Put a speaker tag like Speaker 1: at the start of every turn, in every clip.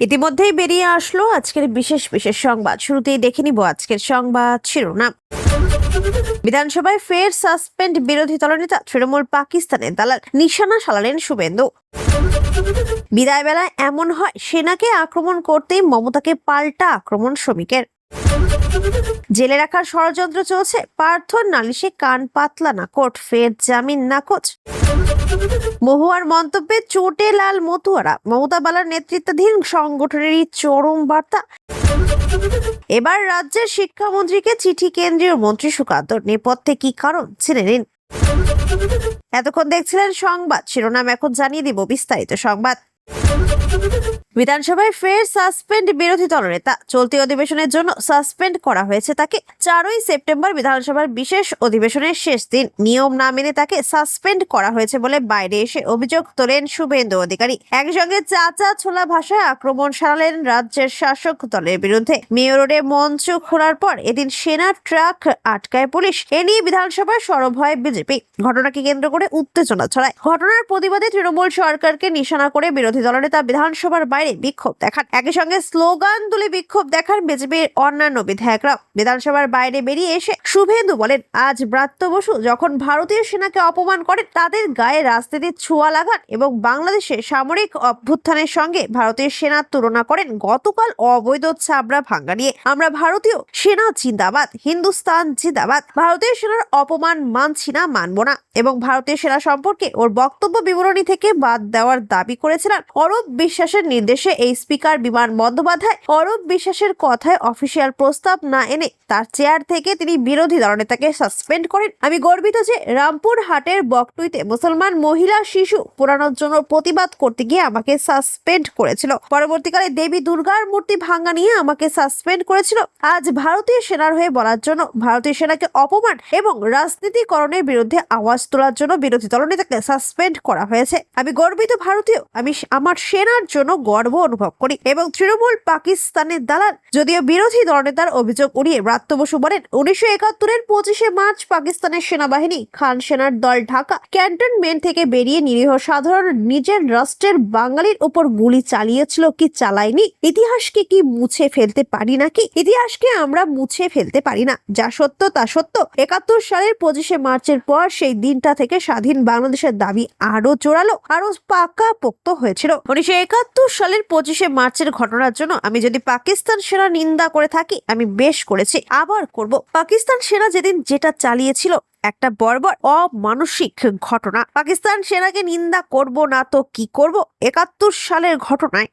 Speaker 1: ইতিমধ্যেই বেরিয়ে আসলো আজকের বিশেষ বিশেষ সংবাদ। শুরুতেই দেখে নিব আজকের সংবাদ শিরোনাম। বিধানসভায় ফের সাসপেন্ড বিরোধী দলনেতা তৃণমূল পাকিস্তানের দালাল নিশানা সালালেন শুভেন্দু। বিদায় বেলায় এমন হয়, সেনাকে আক্রমণ করতেই মমতাকে পাল্টা আক্রমণ শ্রমিকের। জেলে রাখার ষড়যন্ত্র চলছে, পার্থর নালিশে কান পাতলা না, কোর্ট ফের জামিন নাকচ মহুয়ার মন্তব্যে চোটে লাল মতুয়ারা। মমতা বালার নেতৃত্বাধীন সংগঠনেরই চরম বার্তা। এবার রাজ্যের শিক্ষামন্ত্রীকে চিঠি কেন্দ্রীয় মন্ত্রী সুকান্তর নেপথ্যে কি কারণ জেনে নিন। এতক্ষণ দেখছিলেন সংবাদ। শিরোনাম এখন জানিয়ে দিব বিস্তারিত সংবাদ। বিধানসভায় ফের সাসপেন্ড বিরোধী দলনেতা চলতি অধিবেশনের জন্য সাসপেন্ড করা হয়েছে তাকে। চারই সেপ্টেম্বর বিধানসভার বিশেষ অধিবেশনের শেষ দিন। নিয়ম না মেনে তাকে সাসপেন্ড করা হয়েছে বলে বাইরে এসে অভিযোগ তোলেন শুভেন্দু অধিকারী। একসঙ্গে চাচা ছোলা ভাষায় আক্রমণ সারালেন রাজ্যের শাসক দলের বিরুদ্ধে। মেয়র রোডে মঞ্চ খোলার পর এদিন সেনা ট্রাক আটকায় পুলিশ। এ নিয়ে বিধানসভায় সরব হয় বিজেপি। ঘটনাকে কেন্দ্র করে উত্তেজনা ছড়ায়। ঘটনার প্রতিবাদে তৃণমূল সরকারকে নিশানা করে বিরোধী দলনেতা বিধানসভার বাইরে বিক্ষোভ দেখান। একই সঙ্গে স্লোগান তুলে বিক্ষোভ দেখান বিজেপির অন্যান্য বিধায়করা বিধানসভার বাইরে বেরিয়ে এসে শুভেন্দু বলেন, আজ ব্রাত্য বসু যখন ভারতীয় সেনাকে অপমান করেন তাদের গায়ে রাজনীতির ছোঁয়া লাগান এবং বাংলাদেশে সামরিক অভ্যুত্থানের সঙ্গে ভারতীয় সেনার তুলনা করেন গতকাল অবৈধ চাবড়া ভাঙ্গা নিয়ে। আমরা ভারতীয় সেনা জিন্দাবাদ, হিন্দুস্তান জিন্দাবাদ, ভারতীয় সেনার অপমান মানছি না, মানব না। এবং ভারতীয় সেনা সম্পর্কে ওর বক্তব্য বিবরণী থেকে বাদ দেওয়ার দাবি করেছিলেন অরূপ বিশ্বাসের নির্দেশে এই স্পিকার বিমান বন্দ্যোপাধ্যায় অরূপ বিশ্বাসের কথায় অফিসিয়াল প্রস্তাব না এনে তার চেয়ার থেকে তিনি বিরোধী দলনেতাকে সাসপেন্ড করেন। আমি গর্বিত যে রামপুর হাটের বকটুইতে মুসলমান মহিলা শিশু পোড়ানোর জন্য প্রতিবাদ করতে গিয়ে আমাকে সাসপেন্ড করেছিল। পরবর্তীকালে দেবী দুর্গার মূর্তি ভাঙ্গা নিয়ে আমাকে সাসপেন্ড করেছিল। আজ ভারতীয় সেনার হয়ে বলার জন্য ভারতীয় সেনাকে অপমান এবং রাজনীতিকরণের বিরুদ্ধে আওয়াজ তোলার জন্য বিরোধী দলনেতাকে সাসপেন্ড করা হয়েছে। আমি গর্বিত ভারতীয়। আমি আমার সেনার জন্য গর্ব অনুভব করি এবং তৃণমূল পাকিস্তানের দালাল যদিও বিরোধী দলনেতার অভিযোগ উড়িয়ে ব্রাত্য বসু বলেন, উনিশশো একাত্তরের পঁচিশে মার্চ পাকিস্তানের সেনাবাহিনী খান সেনার দল ঢাকা ক্যান্টনমেন্ট থেকে বেরিয়ে নিরীহ সাধারণ নিজের রাষ্ট্রের বাঙালির উপর গুলি চালিয়েছিল কি চালায়নি? ইতিহাসকে কি মুছে ফেলতে পারি নাকি? ইতিহাসকে আমরা মুছে ফেলতে পারি না। যা সত্য তা সত্য। একাত্তর সালের পঁচিশে মার্চের পর সেই দিনটা থেকে স্বাধীন বাংলাদেশের দাবি আরও জোরালো আরও পাকা পোক্ত হয়েছিল। উনিশশো একাত্তর সালের পঁচিশে মার্চের ঘটনার জন্য আমি যদি পাকিস্তান সেনা নিন্দা করে থাকি, আমি বেশ করেছি। আবার করব। পাকিস্তান সেনা যেদিন যেটা চালিয়েছিল, একটা বর্বর অমানসিক ঘটনা। পাকিস্তান সেনাকে নিন্দা করব না তো কি করব? একাত্তর সালের ঘটনায়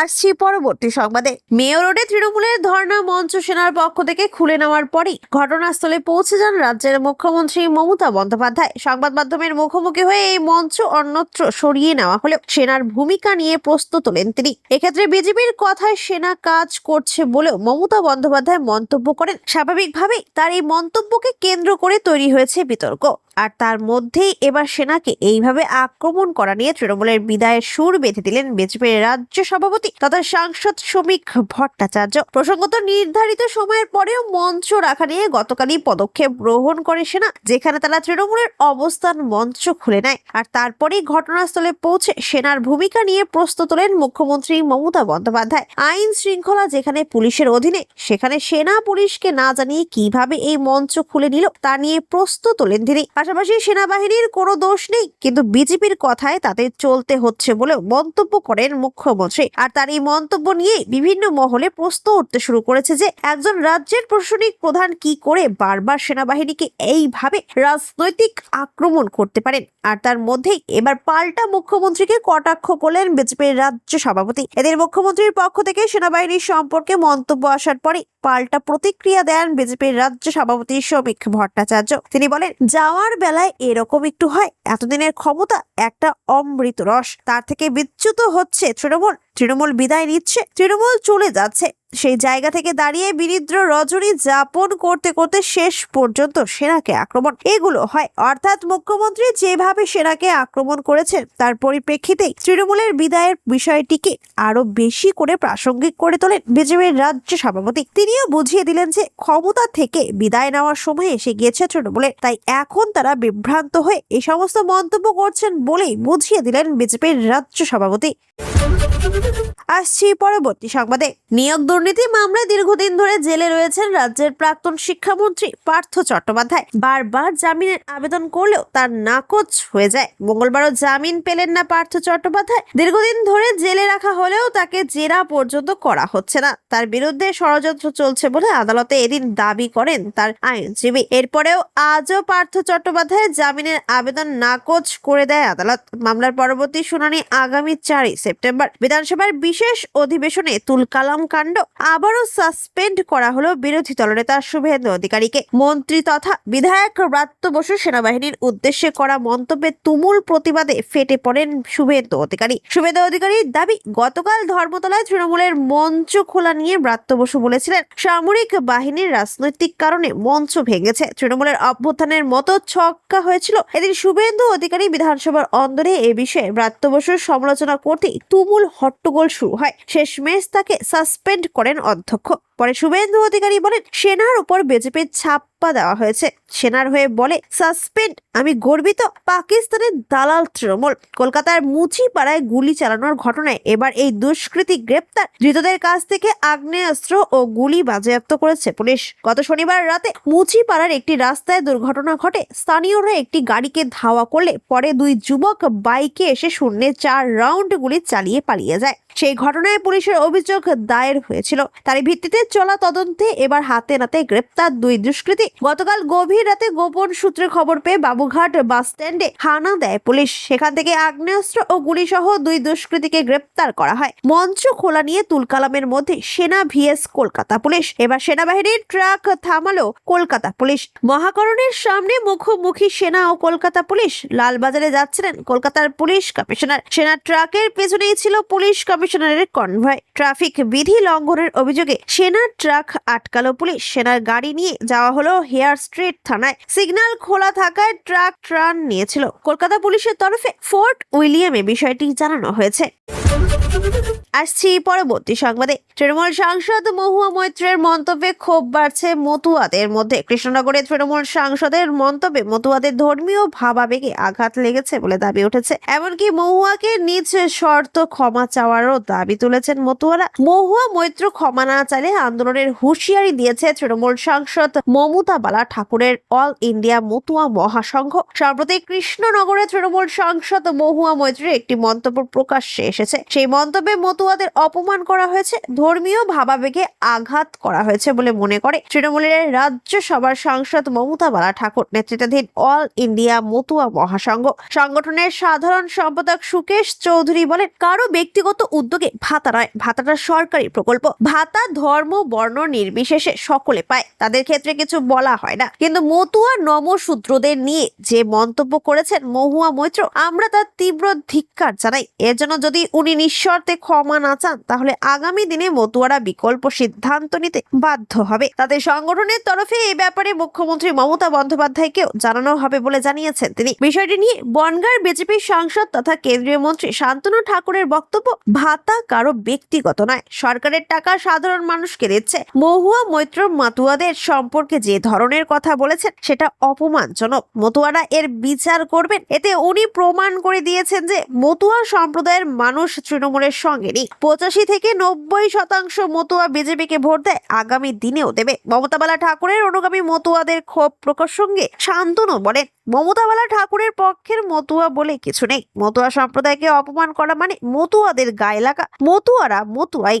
Speaker 1: আসছি পরবর্তী সংবাদে। মেয়র রোডে তৃণমূলের ধর্ণা মঞ্চ সেনার পক্ষ থেকে খুলে নেওয়ার পরই ঘটনাস্থলে পৌঁছে যান রাজ্যের মুখ্যমন্ত্রী মমতা বন্দ্যোপাধ্যায়। সংবাদ মাধ্যমের মুখোমুখি হয়ে এই মঞ্চ অন্যত্র সরিয়ে নেওয়া হলেও সেনার ভূমিকা নিয়ে প্রশ্ন তোলেন তিনি। এক্ষেত্রে বিজেপির কথায় সেনা কাজ করছে বলেও মমতা বন্দ্যোপাধ্যায় মন্তব্য করেন। স্বাভাবিকভাবেই তার এই মন্তব্যকে কেন্দ্র করে তৈরি হয়েছে বিতর্ক। আর তার মধ্যেই এবার সেনাকে এইভাবে আক্রমণ করা নিয়ে তৃণমূলের বিদায়ের সুর বেঁধে দিলেন বিজেপির রাজ্য সভাপতি তথা সাংসদ শ্রমিক ভট্টাচার্য। প্রসঙ্গত নির্ধারিত সময়ের পরেও মঞ্চ রাখা নিয়ে গতকালই পদক্ষেপ গ্রহণ করে সেনা, যেখানে তারা তৃণমূলের অবস্থান মঞ্চ খুলে নেয়। আর তারপরেই ঘটনাস্থলে পৌঁছে সেনার ভূমিকা নিয়ে প্রশ্ন তোলেন মুখ্যমন্ত্রী মমতা বন্দ্যোপাধ্যায়। আইন শৃঙ্খলা যেখানে পুলিশের অধীনে, সেখানে সেনা পুলিশকে না জানিয়ে কীভাবে এই মঞ্চ খুলে নিল, তা নিয়ে প্রশ্ন তোলেন তিনি। পাশাপাশি সেনাবাহিনীর কোনো দোষ নেই, কিন্তু বিজেপির কথায় তাদের চলতে হচ্ছে বলেও মন্তব্য করেন মুখ্যমন্ত্রী। আর তার এই মন্তব্য নিয়ে বিভিন্ন মহলে প্রশ্ন উঠতে শুরু করেছে যে, একজন রাজ্যের প্রশাসনিক প্রধান কি করে বারবার সেনাবাহিনীকে এইভাবে রাজনৈতিক আক্রমণ করতে পারেন? আর তার মধ্যেই এবার পাল্টা মুখ্যমন্ত্রীকে কটাক্ষ করলেন বিজেপির রাজ্য সভাপতি। এদের মুখ্যমন্ত্রীর পক্ষ থেকে সেনাবাহিনীর সম্পর্কে মন্তব্য আসার পরে পাল্টা প্রতিক্রিয়া দেন বিজেপির রাজ্য সভাপতি শ্রমিক ভট্টাচার্য। তিনি বলেন, যাওয়ার বেলায় এরকম একটু হয়। এতদিনের ক্ষমতা একটা অমৃত রস। তার থেকে বিচ্যুত হচ্ছে তৃণমূল তৃণমূল তৃণমূল বিদায় নিচ্ছে, তৃণমূল চলে যাচ্ছে। সেই জায়গা থেকে দাঁড়িয়ে বিনিদ্র রজনী যাপন করতে করতে শেষ পর্যন্ত সেনাকে আক্রমণ। এগুলো হয়, অর্থাৎ মুখ্যমন্ত্রী যেভাবে সেনাকে আক্রমণ করেছেন, তার পরিপ্রেক্ষিতেই তৃণমূলের বিদায়ের বিষয়টিকে আরও বেশি করে প্রাসঙ্গিক করে তোলেন বিজেপির রাজ্য সভাপতি। তিনিও বুঝিয়ে দিলেন যে ক্ষমতা থেকে বিদায় নেওয়ার সময় এসে গিয়েছে তৃণমূলের, তাই এখন তারা বিভ্রান্ত হয়ে এই সমস্ত মন্তব্য করছেন বলেই বুঝিয়ে দিলেন বিজেপির রাজ্য সভাপতি। আসছি পরবর্তী সংবাদে। নিয়োগ দুর্নীতি মামলায় দীর্ঘদিন ধরে জেলে রয়েছেন রাজ্যের প্রাক্তন শিক্ষামন্ত্রী পার্থ চট্টোপাধ্যায়। বারবার জামিনের আবেদন করলেও তার নাকচ হয়ে যায়। মঙ্গলবারও জামিন পেলেন না পার্থ চট্টোপাধ্যায়। দীর্ঘদিন ধরে জেলে রাখা হলেও তাকে জেরা পর্যন্ত করা হচ্ছে না। তার বিরুদ্ধে ষড়যন্ত্র চলছে বলে আদালতে এদিন দাবি করেন তার আইনজীবী। এরপরেও আজও পার্থ চট্টোপাধ্যায় জামিনের আবেদন নাকচ করে দেয় আদালত। মামলার পরবর্তী শুনানি আগামী চারই সেপ্টেম্বর। বিধানসভার বিশেষ অধিবেশনে তুলকালাম কাণ্ড আবারও সাসপেন্ড করা হলো বিরোধী দলনেতা শুভেন্দু অধিকারীকে। মন্ত্রী তথা বিধায়ক ব্রাত্য বসু সেনাবাহিনীর উদ্দেশ্যে করা মন্তব্যে তুমুল প্রতিবাদে ফেটে পড়েন শুভেন্দু অধিকারী। শুভেন্দু অধিকারীর দাবি, গতকাল ধর্মতলায় তৃণমূলের মঞ্চ খোলা নিয়ে ব্রাত্য বসু বলেছিলেন, সামরিক বাহিনীর রাজনৈতিক কারণে মঞ্চ ভেঙেছে। তৃণমূলের অভ্যুত্থানের মতো ছক্কা হয়েছিল। এদিন শুভেন্দু অধিকারী বিধানসভার অন্দরে এ বিষয়ে ব্রাত্য বসুর সমালোচনা করতে তুমুল হট্টগোল শুরু হয়। শেষ শেষমেশ তাকে সাসপেন্ড করেন অধ্যক্ষ। পরে শুভেন্দু অধিকারী বলেন, সেনার উপর বিজেপির ছাপ্পা দেওয়া হয়েছে। সেনার হয়ে বলে, সাসপেন্ড, আমি গর্বিত। পাকিস্তানের দালাল তৃণমূল। কলকাতার মুচিপাড়ায় গুলি চালানোর ঘটনায় এবার এই দুষ্কৃতী গ্রেপ্তার। ধৃতদের কাছ থেকে আগ্নেয়াস্ত্র ও গুলি বাজেয়াপ্ত করেছে পুলিশ। গত শনিবার রাতে মুচিপাড়ার একটি রাস্তায় দুর্ঘটনা ঘটে। স্থানীয়রা একটি গাড়িকে ধাওয়া করলে পরে দুই যুবক বাইকে এসে শূন্যে চার রাউন্ড গুলি চালিয়ে পালিয়ে যায়। সেই ঘটনায় পুলিশের অভিযোগ দায়ের হয়েছিল। তারই ভিত্তিতে চলা তদন্তে এবার হাতে নাতে গ্রেপ্তার দুই দুষ্কৃতী। গতকাল গভীর রাতে গোপন সূত্রে খবর পেয়ে বাবুঘাট বাস স্ট্যান্ডে হানা দেয় পুলিশ। সেখান থেকে আগ্নেয়াস্ত্র ও গুলি সহ দুই দুষ্কৃতীকে গ্রেপ্তার করা হয়। মঞ্চ খোলা নিয়ে তুলকালামের মধ্যে সেনা ভিএস কলকাতা পুলিশ। এবার সেনাবাহিনীর ট্রাক থামালো কলকাতা পুলিশ। মহাকরণের সামনে মুখোমুখি সেনা ও কলকাতা পুলিশ। লালবাজারে যাচ্ছিলেন কলকাতার পুলিশ কমিশনার। সেনা ট্রাকের পেছনেই ছিল পুলিশ কমিশনারের কনভয়। ট্রাফিক বিধি লঙ্ঘনের অভিযোগে সেনা ট্রাক আটকালো পুলিশ। সেনার গাড়ি নিয়ে যাওয়া হলো হেয়ার স্ট্রিট থানায় সিগন্যাল খোলা থাকায় ট্রাক ট্রান নিয়েছিল। কলকাতা পুলিশের তরফে ফোর্ট উইলিয়ামে বিষয়টি জানানো হয়েছে। আসছি পরবর্তী সংবাদে। তৃণমূল সাংসদ মহুয়া মৈত্রের মন্তব্যে ক্ষোভ বাড়ছে মতুয়াদের মধ্যে। কৃষ্ণনগরে তৃণমূল সাংসদের মন্তব্যে মতুয়াদের ধর্মীয় ভাবাবেগে আঘাত লেগেছে বলে দাবি উঠেছে। এমনকি মহুয়াকে নিজ শর্ত ক্ষমা চাওয়ারও দাবি তুলেছেন মতুয়ারা। মহুয়া মৈত্র ক্ষমা না চাইলে আন্দোলনের হুঁশিয়ারি দিয়েছে তৃণমূল সাংসদ মমতা বালা ঠাকুরের অল ইন্ডিয়া মতুয়া মহাসংঘ। সম্প্রতি কৃষ্ণনগরে তৃণমূল সাংসদ মহুয়া মৈত্রের একটি মন্তব্য প্রকাশ্যে এসেছে। সেই মন্তব্যে মতুয়াদের অপমান করা হয়েছে, ধর্মীয় ভাবাবেগে আঘাত করা হয়েছে বলে মনে করে তৃণমূলের রাজ্যসভার সাংসদ মমতা বালা ঠাকুর, নেতৃত্বাধীন অল ইন্ডিয়া মতুয়া মহাসংঘ। সংগঠনের সাধারণ সম্পাদক সুকেশ চৌধুরী বলেন কারও ব্যক্তিগত উদ্যোগে ভাতা নয়, ভাতাটা সরকারি প্রকল্প। ভাতা, ধর্ম, বর্ণ নির্বিশেষে সকলে পায়। তাদের ক্ষেত্রে কিছু বলা হয় না। কিন্তু মতুয়া নমশূদ্রদের নিয়ে যে মন্তব্য করেছেন মহুয়া মৈত্র, আমরা তার তীব্র ধিক্কার জানাই। এর জন্য যদি উনি নিঃশর্তে ক্ষমা না চান, তাহলে আগামী দিনে মতুয়ারা বিকল্প সিদ্ধান্ত নিতে বাধ্য হবে। তাদের সংগঠনের তরফে এই ব্যাপারে মুখ্যমন্ত্রী মমতা বন্দ্যোপাধ্যায়কেও জানানো হবে বলে জানিয়েছেন তিনি। বিষয়টি নিয়ে বনগাঁর বিজেপির সাংসদ তথা কেন্দ্রীয় মন্ত্রী শান্তনু ঠাকুরের বক্তব্য ভাতা কারও ব্যক্তিগত নয়। সরকারের টাকা সাধারণ মানুষকে দিচ্ছে। মহুয়া মৈত্র মাতুয়াদের সম্পর্কে যে ধরনের কথা বলেছেন, সেটা অপমানজনক। মতুয়ারা এর বিচার করবেন, এতে উনি প্রমাণ করে দিয়েছেন যে মতুয়া সম্প্রদায়ের মানুষ তৃণমূলের সঙ্গে নেই। পঁচাশি থেকে নব্বই শতাংশ মতুয়া বিজেপিকে ভোট দেয়, আগামী দিনেও দেবে। মমতাবালা ঠাকুরের অনুগামী মতুয়াদের ক্ষোভ প্রসঙ্গে শান্তনু বলেন, মমতাবালা ঠাকুরের পক্ষের মতুয়া বলে কিছু নেই। মতুয়া সম্প্রদায়কে অপমান করা মানে মতুয়াদের গায়ে লাগা। মতুয়ারা মতুয়াই।